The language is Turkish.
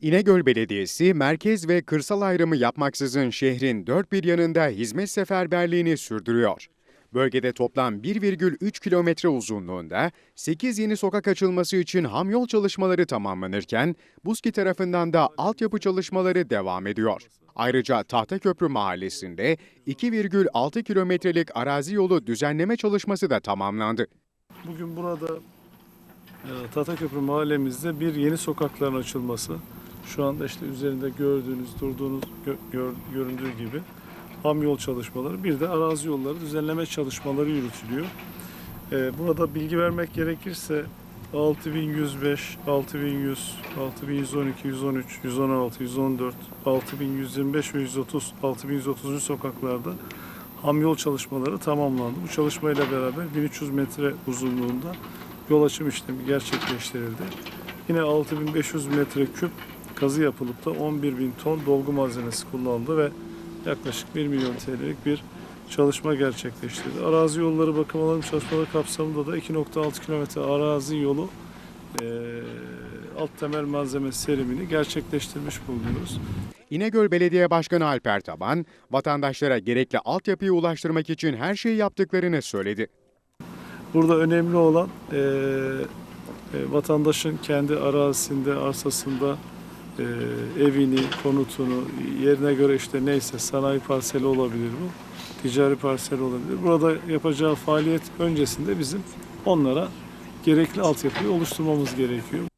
İnegöl Belediyesi merkez ve kırsal ayrımı yapmaksızın şehrin dört bir yanında hizmet seferberliğini sürdürüyor. Bölgede toplam 1,3 kilometre uzunluğunda 8 yeni sokak açılması için hamyol çalışmaları tamamlanırken BUSKİ tarafından da altyapı çalışmaları devam ediyor. Ayrıca Tahtaköprü Mahallesi'nde 2,6 kilometrelik arazi yolu düzenleme çalışması da tamamlandı. Bugün burada e, Tahtaköprü mahallemizde bir yeni sokakların açılması. Şu anda işte üzerinde gördüğünüz, durduğunuz, gö- gör- göründüğü gibi ham yol çalışmaları, bir de arazi yolları düzenleme çalışmaları yürütülüyor. E, Burada bilgi vermek gerekirse 6105, 6100, 6112, 113, 116, 114, 6125 ve 130, 6130. sokaklarda ham yol çalışmaları tamamlandı. Bu çalışmayla beraber 1300 metre uzunluğunda yol açım işlemi gerçekleştirildi. Yine 6500 metre küp kazı yapılıp da 11.000 ton dolgu malzemesi kullanıldı ve yaklaşık 1 milyon TL'lik bir çalışma gerçekleştirildi. Arazi yolları bakım alanı çalışmaları kapsamında da 2.6 kilometre arazi yolu eee, alt temel malzeme serimini gerçekleştirmiş bulunuyoruz. İnegöl Belediye Başkanı Alper Taban, vatandaşlara gerekli altyapıyı ulaştırmak için her şeyi yaptıklarını söyledi. Burada önemli olan eee, e, vatandaşın kendi arazisinde, arsasında eee, evini, konutunu, yerine göre işte neyse sanayi parseli olabilir bu, ticari parsel olabilir. Burada yapacağı faaliyet öncesinde bizim onlara gerekli altyapıyı oluşturmamız gerekiyor.